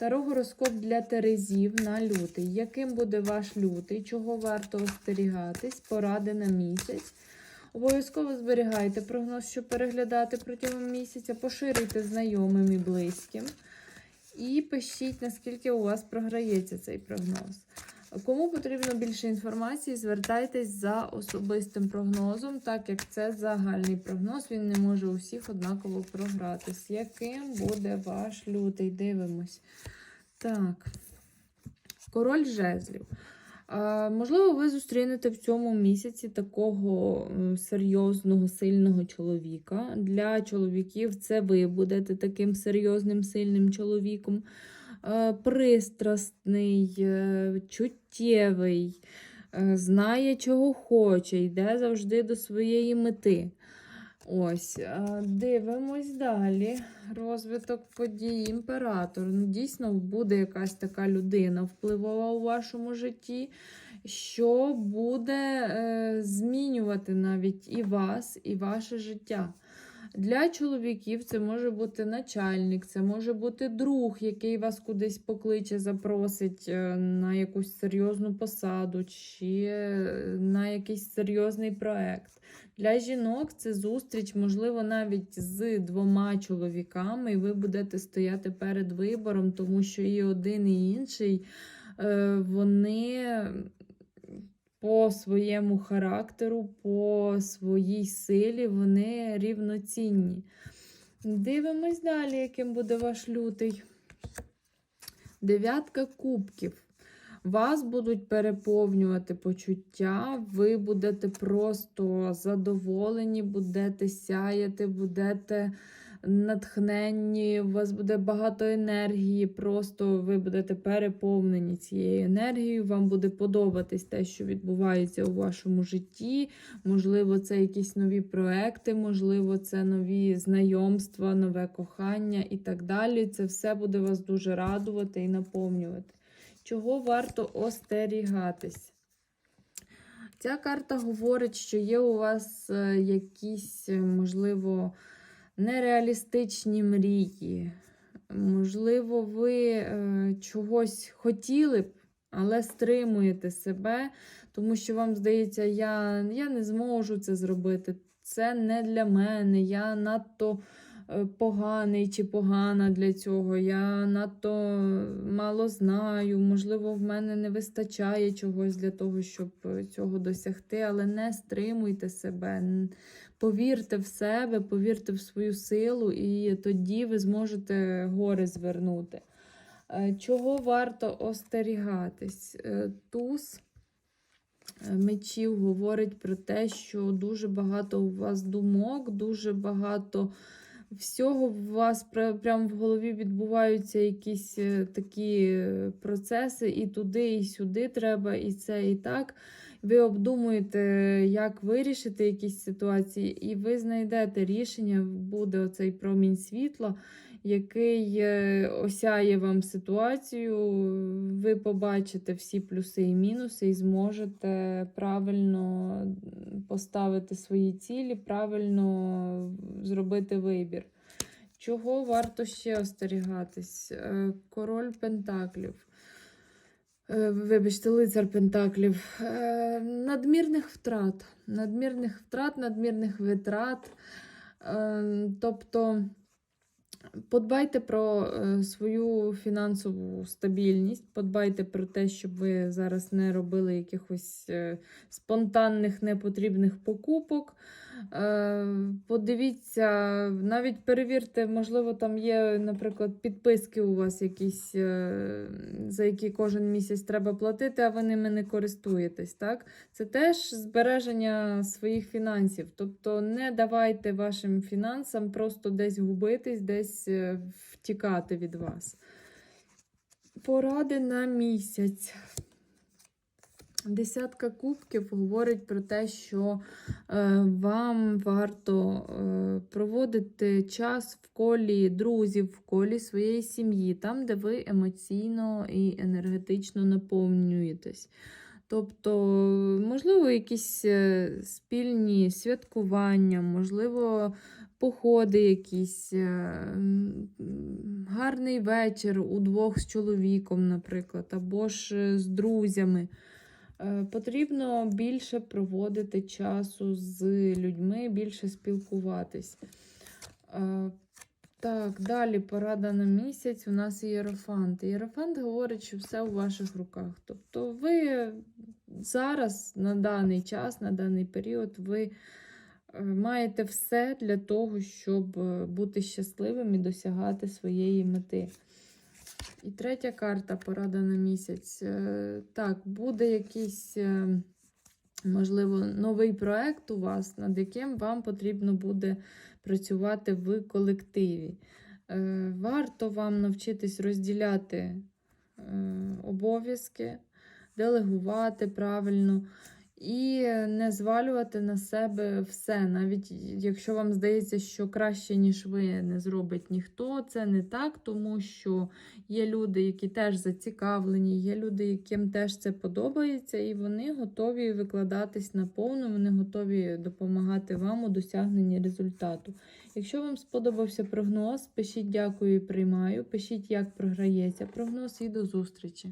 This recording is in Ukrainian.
Таро гороскоп для Терезів на лютий. Яким буде ваш лютий? Чого варто остерігатись? Поради на місяць. Обов'язково зберігайте прогноз, щоб переглядати протягом місяця. Поширюйте знайомим і близьким. І пишіть, наскільки у вас програється цей прогноз. Кому потрібно більше інформації, звертайтесь за особистим прогнозом, так як це загальний прогноз, він не може у всіх однаково програтись. Яким буде ваш лютий? Дивимось. Так, король жезлів. Можливо, ви зустрінете в цьому місяці такого серйозного, сильного чоловіка. Для чоловіків це ви будете таким серйозним, сильним чоловіком. Е, Пристрасний, е, чуттєвий, е, знає, чого хоче, йде завжди до своєї мети. Ось, дивимось далі. Розвиток подій імператор. Ну, дійсно, буде якась така людина впливова у вашому житті, що буде е, змінювати навіть і вас, і ваше життя. Для чоловіків це може бути начальник, це може бути друг, який вас кудись покличе, запросить е, на якусь серйозну посаду чи е, на якийсь серйозний проект. Для жінок це зустріч, можливо, навіть з двома чоловіками, і ви будете стояти перед вибором, тому що і один, і інший е, вони по своєму характеру, по своїй силі, вони рівноцінні. Дивимось далі, яким буде ваш лютий. Дев'ятка кубків. Вас будуть переповнювати почуття, ви будете просто задоволені, будете сяяти, будете натхненні, у вас буде багато енергії, просто ви будете переповнені цією енергією, вам буде подобатись те, що відбувається у вашому житті. Можливо, це якісь нові проекти, можливо, це нові знайомства, нове кохання і так далі. Це все буде вас дуже радувати і наповнювати. Чого варто остерігатись? Ця карта говорить, що є у вас е, якісь, е, можливо, нереалістичні мрії. Можливо, ви е, чогось хотіли б, але стримуєте себе, тому що вам здається, я, я не зможу це зробити. Це не для мене. Я надто поганий чи погана для цього. Я надто мало знаю. Можливо, в мене не вистачає чогось для того, щоб е, цього досягти, але не стримуйте себе. Повірте в себе, повірте в свою силу, і тоді ви зможете гори звернути. Е, Чого варто остерігатись? Е, Туз е, мечів говорить про те, що дуже багато у вас думок, дуже багато всього у вас прямо в голові відбуваються якісь е, такі е, процеси, і туди, і сюди треба, і це, і так. Ви обдумуєте, як вирішити якісь ситуації, і ви знайдете рішення, буде оцей промінь світла, який е, осяє вам ситуацію. Ви побачите всі плюси і мінуси, і зможете правильно поставити свої цілі, правильно зробити вибір. Чого варто ще остерігатись? Е, Король Пентаклів. Е, Вибачте, лицар Пентаклів. Надмірних втрат. Надмірних втрат, надмірних витрат. Е, Тобто подбайте про е, свою фінансову стабільність, подбайте про те, щоб ви зараз не робили якихось е, спонтанних непотрібних покупок. Е, Подивіться, навіть перевірте, можливо, там є, наприклад, підписки у вас якісь, е, за які кожен місяць треба платити, а ви ними не користуєтесь. Так? Це теж збереження своїх фінансів. Тобто не давайте вашим фінансам просто десь губитись, десь е, втікати від вас. Поради на місяць. Десятка кубків говорить про те, що е, вам варто е, проводити час в колі друзів, в колі своєї сім'ї, там, де ви емоційно і енергетично наповнюєтесь. Тобто, можливо, якісь е, спільні святкування, можливо, походи якісь, гарний вечір удвох з чоловіком, наприклад, або ж з друзями. Е, Потрібно більше проводити часу з людьми, більше спілкуватись. Е, Так, далі порада на місяць. У нас Єрофант. Єрофант говорить, що все у ваших руках. Тобто, ви зараз, на даний час, на даний період, ви е, маєте все для того, щоб бути щасливим і досягати своєї мети. І третя карта порада на місяць. Е, Так, буде якийсь, е, можливо, новий проект у вас, над яким вам потрібно буде працювати в колективі. Е, Варто вам навчитись розділяти обов'язки, делегувати правильно і не звалювати на себе все. Навіть якщо вам здається, що краще, ніж ви, не зробить ніхто, це не так, тому що є люди, які теж зацікавлені, є люди, яким теж це подобається, і вони готові викладатись наповну, вони готові допомагати вам у досягненні результату. Якщо вам сподобався прогноз, пишіть дякую і приймаю, пишіть, як програється прогноз, і до зустрічі.